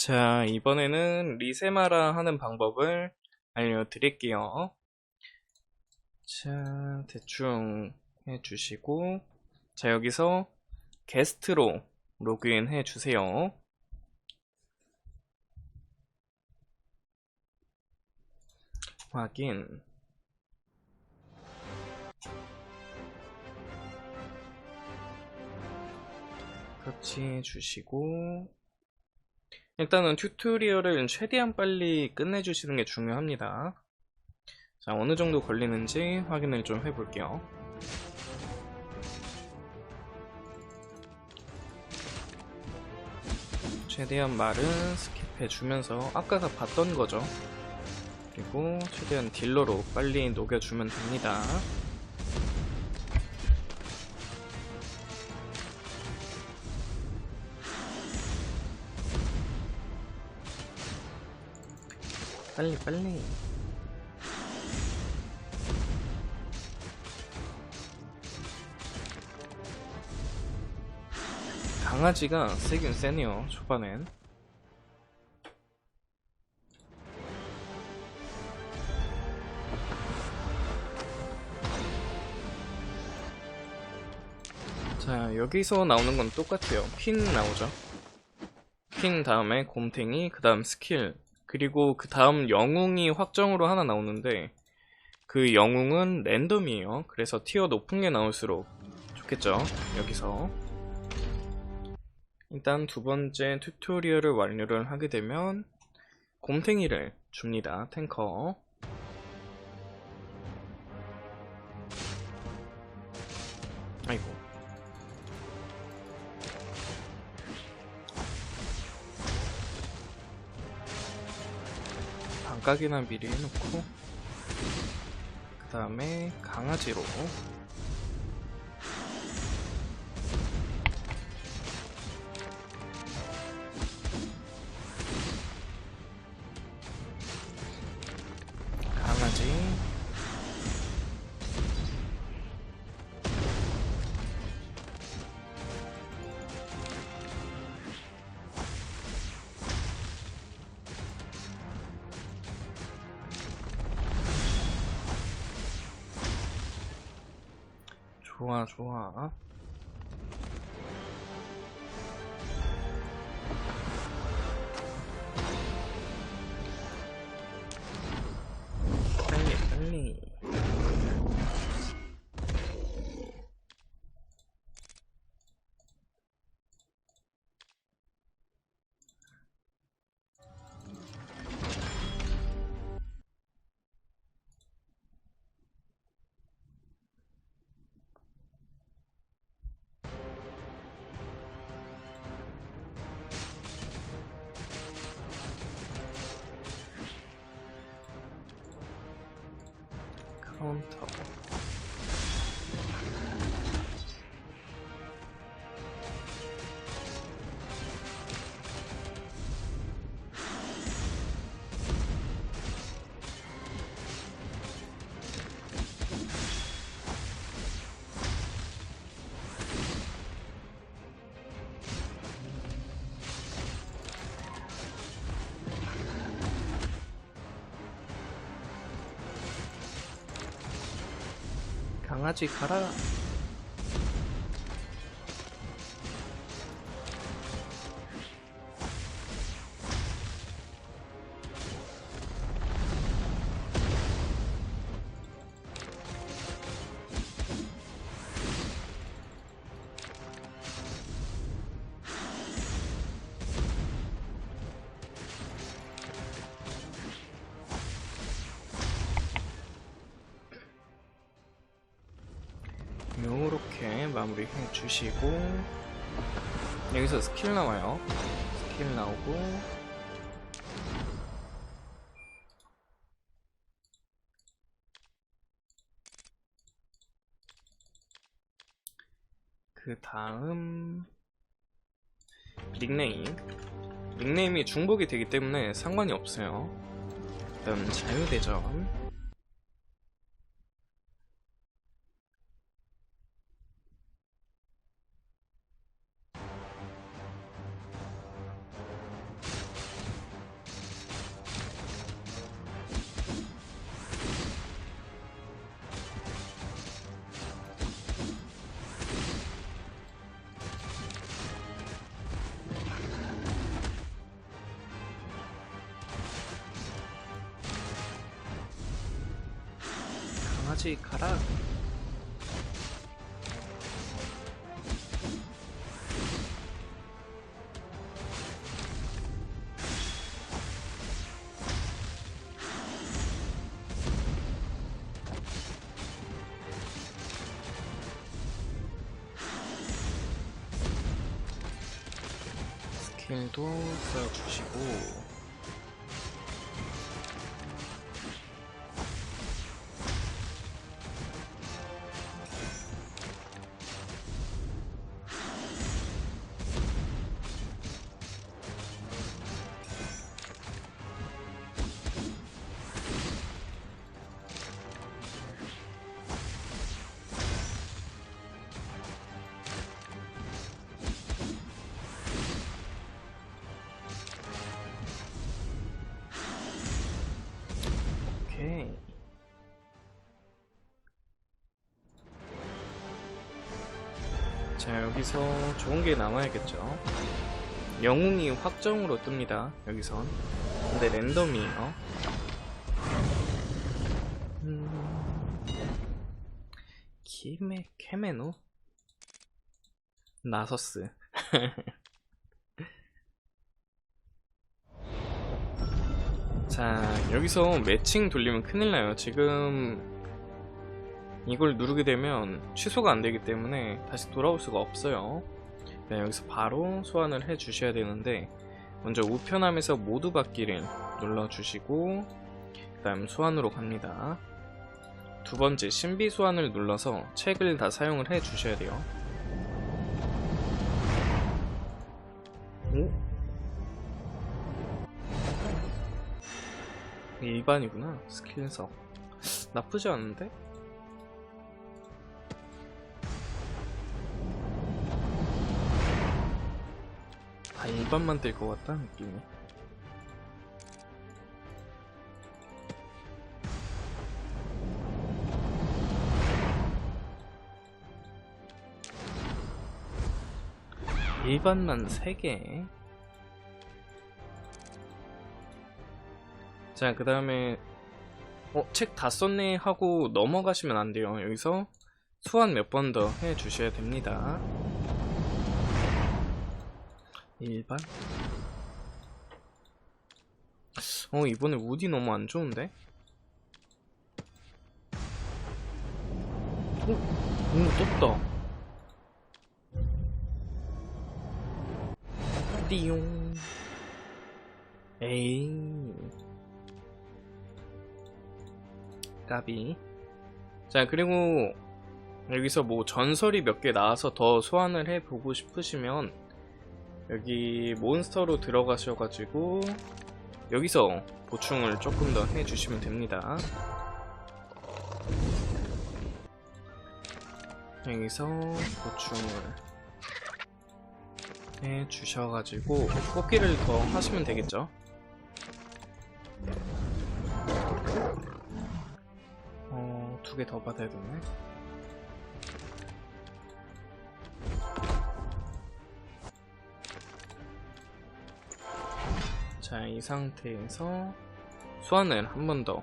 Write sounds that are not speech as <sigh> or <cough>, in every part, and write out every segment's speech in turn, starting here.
자, 이번에는 리세마라 하는 방법을 알려드릴게요. 자, 대충 해주시고, 자, 여기서 게스트로 로그인 해주세요. 확인. 터치해 주시고, 일단은 튜토리얼을 최대한 빨리 끝내주시는 게 중요합니다. 자, 어느 정도 걸리는지 확인을 좀 해볼게요. 최대한 말은 스킵해주면서 아까가 봤던 거죠. 그리고 최대한 딜러로 빨리 녹여주면 됩니다. 빨리 빨리. 강아지가 세긴 세네요 초반엔. 자 여기서 나오는 건 똑같아요. 퀸 나오죠. 퀸 다음에 곰탱이 그 다음 스킬 그리고 그 다음 영웅이 확정으로 하나 나오는데 그 영웅은 랜덤이에요. 그래서 티어 높은 게 나올수록 좋겠죠. 여기서 일단 두 번째 튜토리얼을 완료를 하게 되면 곰탱이를 줍니다. 탱커 각이나 미리 해놓고 그 다음에 강아지로 좋아 좋아 빨 카운 강아지 가라 마무리 해 주시고. 여기서 스킬 나와요. 스킬 나오고. 그 다음 닉네임. 닉네임이 중복이 되기 때문에 상관이 없어요. 그 다음 자유대전 끝까지 가라. 스킬도 써주시고 자, 여기서 좋은 게 남아야겠죠. 영웅이 확정으로 뜹니다. 여기선. 근데 랜덤이에요. 음... 키메, 케메노? 나서스. <laughs> 자, 여기서 매칭 돌리면 큰일 나요. 지금 이걸 누르게 되면 취소가 안 되기 때문에 다시 돌아올 수가 없어요. 네, 여기서 바로 소환을 해 주셔야 되는데 먼저 우편함에서 모두 받기를 눌러 주시고 그 다음 소환으로 갑니다. 두 번째 신비 소환을 눌러서 책을 다 사용을 해 주셔야 돼요. 오? 일반이구나 스킬석 나쁘지 않은데? 다 일반만 뜰 것 같다 느낌이 일반만 3개 자, 그 다음에, 어, 책 다 썼네 하고 넘어가시면 안 돼요. 여기서 소환 몇 번 더 해 주셔야 됩니다. 일반? 어, 이번에 우디 너무 안 좋은데? 오, 오, 떴다. 띠용. 에이. 까비. 자, 그리고 여기서 뭐 전설이 몇 개 나와서 더 소환을 해보고 싶으시면 여기 몬스터로 들어가셔가지고 여기서 보충을 조금 더 해주시면 됩니다. 여기서 보충을 해주셔가지고 뽑기를 더 하시면 되겠죠. 어, 두 개 더 받아야 되네. 자, 이 상태에서 소환을 한 번 더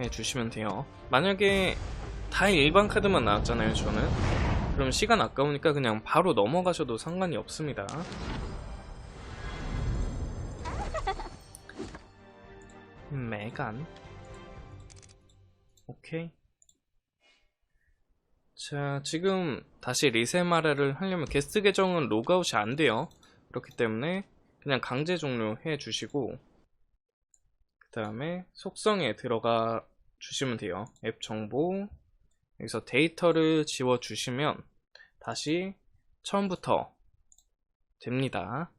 해주시면 돼요. 만약에 다 일반 카드만 나왔잖아요, 저는. 그럼 시간 아까우니까 그냥 바로 넘어가셔도 상관이 없습니다. 메간. 오케이. 자, 지금 다시 리세마라를 하려면 게스트 계정은 로그아웃이 안 돼요. 그렇기 때문에 그냥 강제 종료해 주시고 그 다음에 속성에 들어가 주시면 돼요. 앱 정보 여기서 데이터를 지워 주시면 다시 처음부터 됩니다.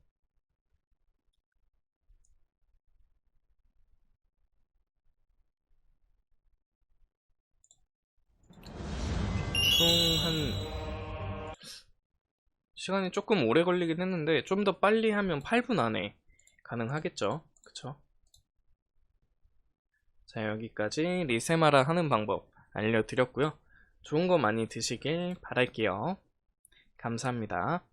총한 시간이 조금 오래 걸리긴 했는데 좀 더 빨리 하면 8분 안에 가능하겠죠? 그쵸? 자 여기까지 리세마라 하는 방법 알려드렸고요. 좋은 거 많이 드시길 바랄게요. 감사합니다